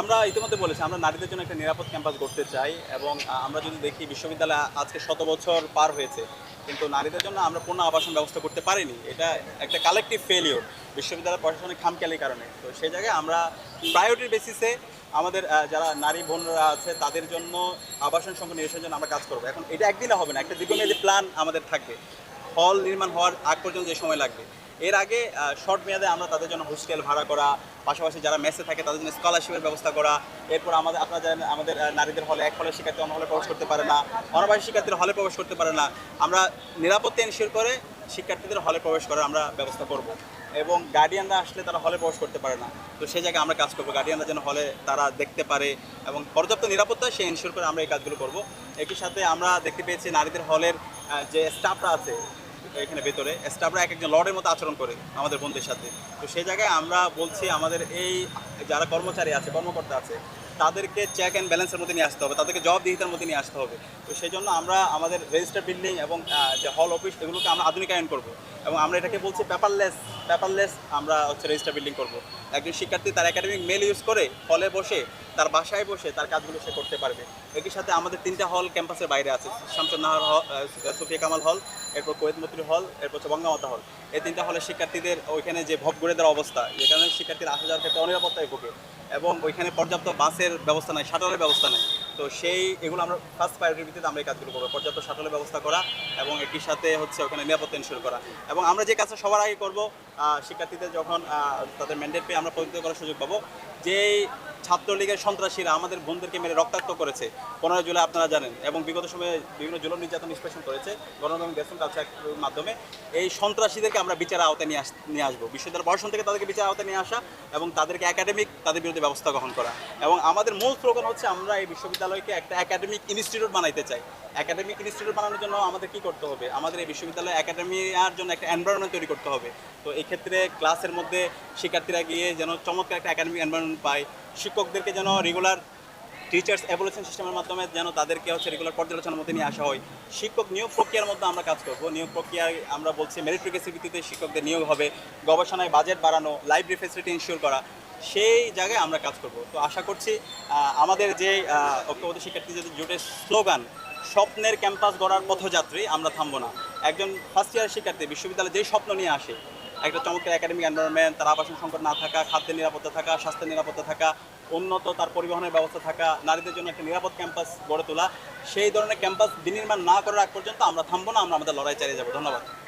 আমরা ইতিমধ্যে বলেছি, আমরা নারীদের জন্য একটা নিরাপদ ক্যাম্পাস করতে চাই এবং আমরা যদি দেখি বিশ্ববিদ্যালয় আজকে শত বছর পার হয়েছে, কিন্তু নারীদের জন্য আমরা পূর্ণ আবাসন ব্যবস্থা করতে পারিনি। এটা একটা কালেকটিভ ফেলিওর বিশ্ববিদ্যালয় প্রশাসনিক খামখেয়ালির কারণে। তো সেই জায়গায় আমরা প্রায়োরিটির বেসিসে আমাদের যারা নারী বোনরা আছে, তাদের জন্য আবাসন সংখ্যা নিরসনের জন্য আমরা কাজ করব। এখন এটা একদিনে হবে না, একটা দীর্ঘমেয়াদী প্ল্যান আমাদের থাকবে। হল নির্মাণ হওয়ার আগ পর্যন্ত যে সময় লাগবে। এর আগে শর্ট মেয়াদে আমরা তাদের জন্য হোস্টেল ভাড়া করা, পাশাপাশি যারা মেসে থাকে তাদের জন্য স্কলারশিপের ব্যবস্থা করা, এরপর আমাদের, আপনারা জানেন আমাদের নারীদের হলে এক হলে শিক্ষার্থী অন্য হলে প্রবেশ করতে পারে না, অনাবাসী শিক্ষার্থীরা হলে প্রবেশ করতে পারে না। আমরা নিরাপত্তা এনশিওর করে শিক্ষার্থীদের হলে প্রবেশ করার আমরা ব্যবস্থা করব এবং গার্ডিয়ানরা আসলে তারা হলে প্রবেশ করতে পারে না। তো সেই জায়গায় আমরা কাজ করব। গার্ডিয়ানরা যেন হলে তারা দেখতে পারে এবং পর্যাপ্ত নিরাপত্তা, সে এনশিওর করে আমরা এই কাজগুলো করব। একই সাথে আমরা দেখতে পেয়েছি নারীদের হলের যে স্টাফরা আছে এখানে ভেতরে। স্টাফরা এক একজন লর্ডের মতো আচরণ করে আমাদের বন্ধুদের সাথে। তো সেই জায়গায় আমরা বলছি, আমাদের এই যারা কর্মচারী আছে, কর্মকর্তা আছে, তাদেরকে চেক অ্যান্ড ব্যালেন্সের মধ্যে নিয়ে আসতে হবে, তাদেরকে জবাবদিহিতার মধ্যে নিয়ে আসতে হবে। তো সেই জন্য আমরা আমাদের রেজিস্টার বিল্ডিং এবং যে হল অফিস এগুলোকে আমরা আধুনিকায়ন করব। এবং আমরা এটাকে বলছি পেপারলেস পেপারলেস আমরা হচ্ছে রেজিস্টার বিল্ডিং করব। একজন শিক্ষার্থী তার একাডেমিক মেল ইউজ করে হলে বসে, তার বাসায় বসে তার কাজগুলো সে করতে পারবে। একই সাথে আমাদের তিনটা হল ক্যাম্পাসের বাইরে আছে শামসুন্নাহার হল সুফিয়া কামাল হল এরপর কোয়েত মতির হল এরপর হচ্ছে বঙ্গামাতা হল এই তিনটা হলে শিক্ষার্থীদের ওইখানে যে ভব গড়ে দেওয়ার অবস্থা, যেখানে শিক্ষার্থীরা আসা যাওয়ার ক্ষেত্রে অনিরাপত্তায় ভোগে এবং ওইখানে পর্যাপ্ত বাসের ব্যবস্থা নাই শাটলের ব্যবস্থা নেই। তো সেই, এগুলো আমরা ফার্স্ট প্রায়োরিটির ভিত্তিতে আমরা এই কাজগুলো করব। পর্যাপ্ত শাটলের ব্যবস্থা করা এবং একই সাথে হচ্ছে ওখানে নিরাপত্তা ইনশিওর করা। এবং আমরা যে কাজটা সবার আগে করব শিক্ষার্থীদের যখন তাদের ম্যান্ডেট পেয়ে আমরা প্রযুক্ত করার সুযোগ পাবো। যেই ছাত্রলীগের সন্ত্রাসীরা আমাদের বোনদেরকে মেরে রক্তাক্ত করেছে। পনেরো জুলাই আপনারা জানেন এবং বিগত সময়ে বিভিন্ন জুলম নির্যাতন নিষ্পেষণ করেছে গণতন্ত্র দেশন কালচার মাধ্যমে। এই সন্ত্রাসীদেরকে আমরা বিচার আওতায় নিয়ে আস, নিয়ে আসব। বিশ্ববিদ্যালয় প্রশাসন থেকে তাদেরকে বিচার আওতায় নিয়ে আসা এবং তাদেরকে একাডেমিক তাদের বিরুদ্ধে ব্যবস্থা গ্রহণ করা। এবং আমাদের মূল স্লোগান হচ্ছে, আমরা এই বিশ্ববিদ্যালয়কে একটা একাডেমিক ইনস্টিটিউট বানাইতে চাই। একাডেমিক ইনস্টিটিউট বানানোর জন্য আমাদের কি করতে হবে? আমাদের এই বিশ্ববিদ্যালয় একাডেমিয়ার জন্য একটা এনভায়রনমেন্ট তৈরি করতে হবে। তো এই ক্ষেত্রে ক্লাসের মধ্যে শিক্ষার্থীরা গিয়ে যেন চমৎকার একটা একাডেমিক এনভায়রনমেন্ট পায়। শিক্ষকদেরকে যেন রেগুলার টিচার্স অ্যাভলিউশন সিস্টেমের মাধ্যমে যেন তাদেরকে হচ্ছে রেগুলার পর্যালোচনার মধ্যে নিয়ে আসা হয়। শিক্ষক নিয়োগ প্রক্রিয়ার মধ্যে আমরা কাজ করব। নিয়োগ প্রক্রিয়ায় আমরা বলছি মেরিট্রিকেসির ভিত্তিতে শিক্ষকদের নিয়োগ হবে, গবেষণায় বাজেট বাড়ানো লাইব্রেরি ফেসিলিটি ইনশিওর করা, সেই জায়গায় আমরা কাজ করব। তো আশা করছি আমাদের যে ঐক্যবদ্ধ শিক্ষার্থীদের জোটের স্লোগান, স্বপ্নের ক্যাম্পাস গড়ার পথযাত্রী আমরা থামবো না। একজন ফার্স্ট ইয়ার শিক্ষার্থী, বিশ্ববিদ্যালয়ে যেই স্বপ্ন নিয়ে আসে একটা চমৎকার একাডেমিক এনভায়রনমেন্ট তার আবাসন সংকট না থাকা, খাদ্যের নিরাপত্তা থাকা, স্বাস্থ্যের নিরাপত্তা থাকা, উন্নত তার পরিবহনের ব্যবস্থা থাকা, নারীদের জন্য একটা নিরাপদ ক্যাম্পাস গড়ে তোলা, সেই ধরনের ক্যাম্পাস বিনির্মাণ না করার আগ পর্যন্ত আমরা থামবো না, আমরা আমাদের লড়াই চালিয়ে যাব। ধন্যবাদ।